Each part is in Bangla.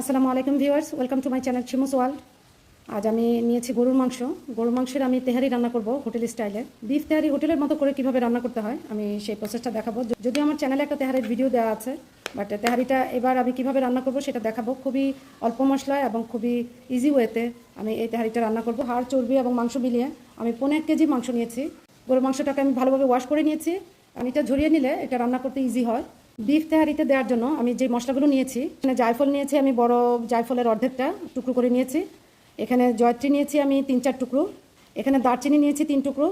আসসালামু আলাইকুম viewers, welcome to my channel চিমোস world. আজ আমি নিয়েছি গরুর মাংস। গরুর মাংসের আমি তেহারি রান্না করব হোটেল স্টাইলে। বিফ তেহারি হোটেলের মতো করে কীভাবে রান্না করতে হয়, আমি সেই প্রসেসটা দেখাবো। যদিও আমার চ্যানেলে একটা তেহারির ভিডিও দেওয়া আছে বাট তেহারিটা এবার আমি কীভাবে রান্না করব সেটা দেখাবো। খুবই অল্প মশলায় এবং খুবই ইজি ওয়েতে আমি এই তেহারিটা রান্না করব। হাড়, চর্বি এবং মাংস মিলিয়ে আমি পনেরো কেজি মাংস নিয়েছি। গরুর মাংসটাকে আমি ভালোভাবে ওয়াশ করে নিয়েছি। আমি এটা ঝরিয়ে নিলে এটা রান্না করতে ইজি হয়। বিফ তেহারিতে দেওয়ার জন্য আমি যে মশলাগুলো নিয়েছি, এখানে জায়ফল নিয়েছি আমি বড় জায়ফলের অর্ধেকটা টুকরো করে নিয়েছি। এখানে জয়ত্রী নিয়েছি আমি তিন চার টুকরো। এখানে দারচিনি নিয়েছি তিন টুকরো।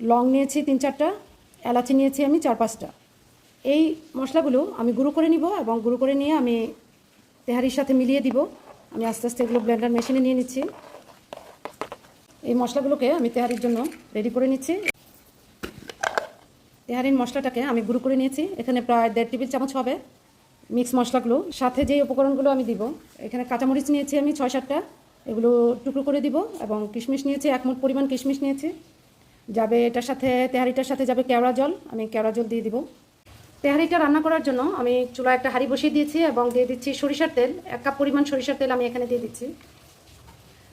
লং নিয়েছি তিন চারটা। এলাচি নিয়েছি আমি চার পাঁচটা। এই মশলাগুলো আমি গুঁড়ো করে নিব এবং গুঁড়ো করে নিয়ে আমি তেহারির সাথে মিলিয়ে দিব। আমি আস্তে আস্তে এগুলো ব্লেন্ডার মেশিনে নিয়ে নিচ্ছি। এই মশলাগুলোকে আমি তেহারির জন্য রেডি করে নিচ্ছি। তেহারির মশলাটাকে আমি গুঁড়ো করে নিয়েছি। এখানে প্রায় দেড় টেবিল চামচ হবে মিক্স মশলাগুলো। সাথে যেই উপকরণগুলো আমি দিব, এখানে কাঁচামরিচ নিয়েছি আমি ছয় সাতটা। এগুলো টুকরো করে দিব এবং কিশমিশ নিয়েছি, এক মুঠ পরিমাণ কিশমিশ নিয়েছি। যাবে এটার সাথে, তেহারিটার সাথে যাবে কেওড়া জল, আমি কেওড়া জল দিয়ে দিব। তেহারিটা রান্না করার জন্য আমি চুলা একটা হাঁড়ি বসিয়ে দিয়েছি এবং দিয়ে দিচ্ছি সরিষার তেল। এক কাপ পরিমাণ সরিষার তেল আমি এখানে দিয়ে দিচ্ছি।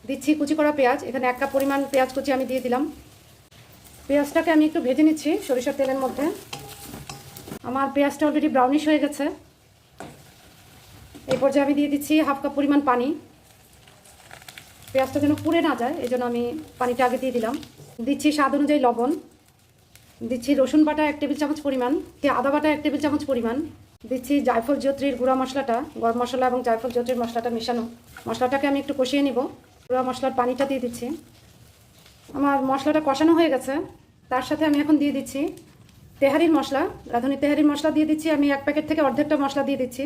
দিচ্ছি কুচি করা পেঁয়াজ, এখানে এক কাপ পরিমাণ পেঁয়াজ কুচি আমি দিয়ে দিলাম। পেঁয়াজটাকে আমি একটু ভেজে নিচ্ছি, সরিষার তেলের মধ্যে। আমার পেঁয়াজটা অলরেডি ব্রাউনিশ হয়ে গেছে। এই পর্যায়ে আমি দিয়ে দিচ্ছি হাফ কাপ পরিমাণ পানি। পেঁয়াজটা যেন পুড়ে না যায় এই জন্য আমি পানিটা আগে দিয়ে দিলাম। দিচ্ছি স্বাদ অনুযায়ী লবণ। দিচ্ছি রসুন বাটা এক টেবিল চামচ পরিমাণ আদা বাটা এক টেবিল চামচ পরিমাণ। দিচ্ছি জায়ফল জত্রির গুঁড়া মশলাটা, গরম মশলা এবং জায়ফল জত্রির মশলাটা মেশানো। মশলাটাকে আমি একটু কষিয়ে নিব। গুঁড়া মশলার পানিটা দিয়ে দিচ্ছি। আমার মশলাটা কষানো হয়ে গেছে। তার সাথে আমি এখন দিয়ে দিচ্ছি তেহারির মশলা, রাঁধুনি তেহারির মশলা দিয়ে দিচ্ছি। আমি এক প্যাকেট থেকে অর্ধেকটা মশলা দিয়ে দিচ্ছি।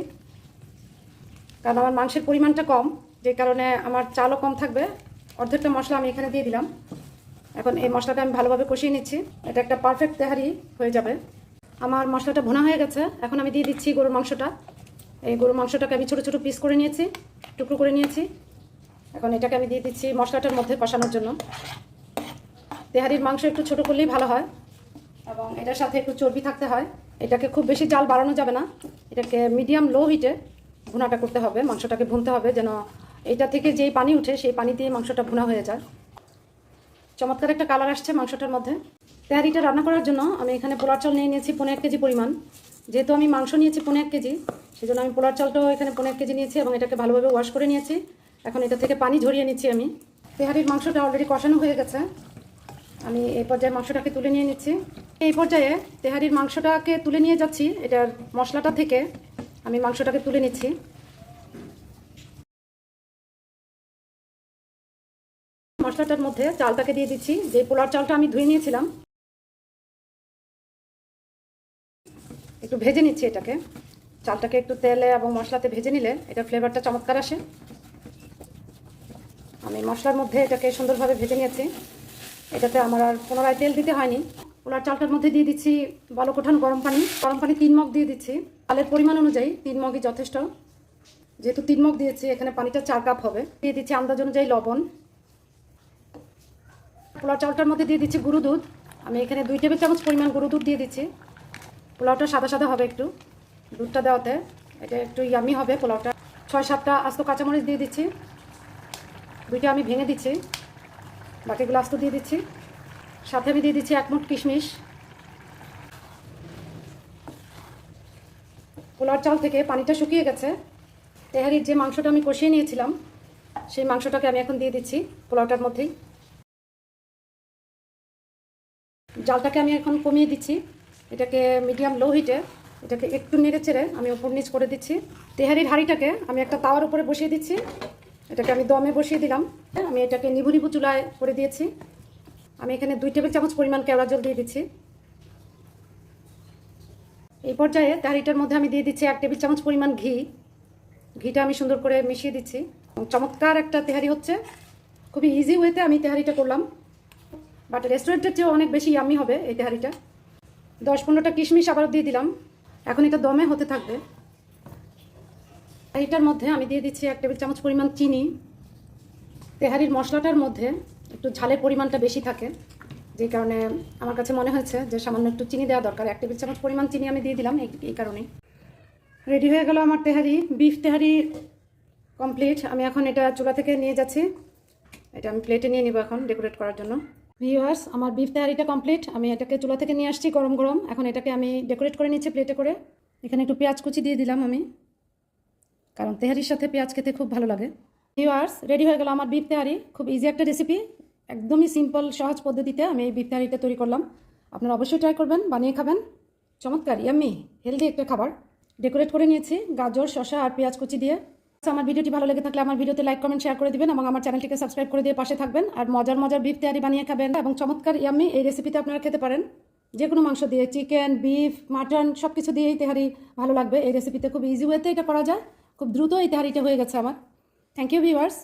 কারণ আমার মাংসের পরিমাণটা কম, যে কারণে আমার চালও কম থাকবে। অর্ধেকটা মশলা আমি এখানে দিয়ে দিলাম। এখন এই মশলাটা আমি ভালোভাবে কষিয়ে নিচ্ছি। এটা একটা পারফেক্ট তেহারি হয়ে যাবে। আমার মশলাটা ভোনা হয়ে গেছে। এখন আমি দিয়ে দিচ্ছি গরুর মাংসটা। এই গরুর মাংসটাকে আমি ছোটো ছোটো পিস করে নিয়েছি, টুকরো করে নিয়েছি। এখন এটাকে আমি দিয়ে দিচ্ছি মশলাটার মধ্যে কষানোর জন্য। তেহারির মাংস একটু ছোটো করলেই ভালো হয়। এবং এটার সাথে একটু চর্বি থাকতে হয়। এটাকে খুব বেশি জাল বাড়ানো যাবে না। এটাকে মিডিয়াম লো হিটে ভুনাটা করতে হবে। মাংসটাকে ভুনতে হবে যেন এটা থেকে যেই পানি উঠে সেই পানি দিয়ে মাংসটা ভুনা হয়ে যায়। চমৎকার একটা কালার আসছে মাংসটার মধ্যে। তেহারিটা রান্না করার জন্য আমি এখানে পোলার চাল নিয়ে নিয়েছি পনেরো কেজি পরিমাণ। যেহেতু আমি মাংস নিয়েছি পনেরো এক কেজি সেই জন্য আমি পোলার চালটাও এখানে পনেরো কেজি নিয়েছি এবং এটাকে ভালোভাবে ওয়াশ করে নিয়েছি। এখন এটা থেকে পানি ঝরিয়ে নিচ্ছি আমি। তেহারির মাংসটা অলরেডি কষানো হয়ে গেছে। আমি এই পর্যায়ে মাংসটাকে তুলে নিয়ে নিচ্ছি। এই পর্যায়ে তেহারির মাংসটাকে তুলে নিয়ে যাচ্ছি। এটার মশলাটা থেকে আমি মাংসটাকে তুলে নিচ্ছি। মশলাটার মধ্যে চালটাকে দিয়ে দিচ্ছি। যে পোলার চালটা আমি ধুয়ে নিয়েছিলাম, একটু ভেজে নিচ্ছি এটাকে। চালটাকে একটু তেলে এবং মশলাতে ভেজে নিলে এটা ফ্লেভারটা চমৎকার আসে। আমি মশলার মধ্যে এটাকে সুন্দরভাবে ভেজে নিয়েছি। এটাতে আমার আর পুনরায় তেল দিতে হয়নি। পোলার চালটার মধ্যে দিয়ে দিচ্ছি বালো কোঠান গরম পানি। গরম পানি তিন মগ দিয়ে দিচ্ছি। চালের পরিমাণ অনুযায়ী তিন মগই যথেষ্ট। যেহেতু তিন মগ দিয়েছি, এখানে পানিটা চার কাপ হবে। দিয়ে দিচ্ছি আন্দাজ অনুযায়ী লবণ। পোলাও চালটার মধ্যে দিয়ে দিচ্ছি গুঁড়ো দুধ। আমি এখানে দুই টেবিল চামচ পরিমাণ গুঁড়ো দুধ দিয়ে দিচ্ছি। পোলাওটা সাদা সাদা হবে একটু দুধটা দেওয়াতে। এটা একটু ইয়ামি হবে পোলাওটা। ছয় সাতটা আস্ত কাঁচামরিচ দিয়ে দিচ্ছি। দুইটা আমি ভেঙে দিচ্ছি। বাকিগুলো আস্ত দিয়ে দিচ্ছি। সাথে আমি দিয়ে দিচ্ছি এক মুঠ কিশমিশ। পোলার চাল থেকে পানিটা শুকিয়ে গেছে। তেহারির যে মাংসটা আমি কষিয়ে নিয়েছিলাম, সেই মাংসটাকে আমি এখন দিয়ে দিচ্ছি পোলাওটার মধ্যেই। জালটাকে আমি এখন কমিয়ে দিচ্ছি। এটাকে মিডিয়াম লো হিটে, এটাকে একটু নেড়ে চেড়ে আমি ওপর নিচ করে দিচ্ছি। তেহারির হাঁড়িটাকে আমি একটা তাওয়ার উপরে বসিয়ে দিচ্ছি। এটাকে আমি দমে বসিয়ে দিলাম। আমি এটাকে নিবু নিবু চুলায় করে দিয়েছি। আমি এখানে দুই টেবিল চামচ পরিমাণ কেওড়া জল দিয়ে দিচ্ছি। এই পর্যায়ে তেহারিটার মধ্যে আমি দিয়ে দিচ্ছি এক টেবিল চামচ পরিমাণ ঘি। ঘিটা আমি সুন্দর করে মিশিয়ে দিচ্ছি। চমৎকার একটা তেহারি হচ্ছে। খুবই ইজি ওয়েতে আমি তেহারিটা করলাম। বাট রেস্টুরেন্টের চেয়েও অনেক বেশি ইয়ামি হবে এই তেহারিটা। দশ পনেরোটা কিশমিশ আবার দিয়ে দিলাম। এখন এটা দমে হতে থাকবে। তেহারিটার মধ্যে আমি দিয়ে দিচ্ছি এক টেবিল চামচ পরিমাণ চিনি। তেহারির মশলাটার মধ্যে একটু ঝালের পরিমাণটা বেশি থাকে যে কারণে আমার কাছে মনে হয়েছে যে সামান্য একটু চিনি দেওয়া দরকার। এক টেবিল চামচ পরিমাণ চিনি আমি দিয়ে দিলাম এই কারণেই। রেডি হয়ে গেল আমার তেহারি। বিফ তেহারি কমপ্লিট। আমি এখন এটা চুলা থেকে নিয়ে যাচ্ছি। এটা আমি প্লেটে নিয়ে নিব এখন ডেকোরেট করার জন্য। ভিউয়ার্স, আমার বিফ তেহারিটা কমপ্লিট। আমি এটাকে চুলা থেকে নিয়ে আসছি গরম গরম। এখন এটাকে আমি ডেকোরেট করে নিচ্ছি প্লেটে করে। এখানে একটু পেঁয়াজ কুচি দিয়ে দিলাম আমি। কারণ তেহারির সাথে পেঁয়াজ খেতে খুব ভালো লাগে। ভিউয়ার্স রেডি হয়ে গেল আমার বিফ তেহারি। খুব ইজি একটা রেসিপি একদমই সিম্পল সহজ পদ্ধতিতে আমি এই বিফ তেহারিটা তৈরি করলাম। আপনারা অবশ্যই ট্রাই করবেন, বানিয়ে খাবেন। চমৎকার ইয়াম্মি হেলদি একটা খাবার। ডেকোরেট করে নিয়েছি, গাজর, শসা আর পেঁয়াজ কুচি দিয়ে। আমার ভিডিওটি ভালো লেগে থাকলে আমার ভিডিওতে লাইক কমেন্ট শেয়ার করে দিবেন এবং আমার চ্যানেলটিকে সাবস্ক্রাইব করে দিয়ে পাশে থাকবেন। আর মজার মজার বিফ তেহারি বানিয়ে খাবেন এবং চমৎকার ইয়াম্মি এই রেসিপিতে আপনারা খেতে পারেন। যে কোনো মাংস দিয়ে চিকেন বিফ মাটন সব কিছু দিয়েই তেহারি ভালো লাগবে। এই রেসিপিতে খুব ইজি ওয়েতে এটা করা যায়। খুব দ্রুত এই তাহারিটা হয়ে গেছে আমার। Thank you viewers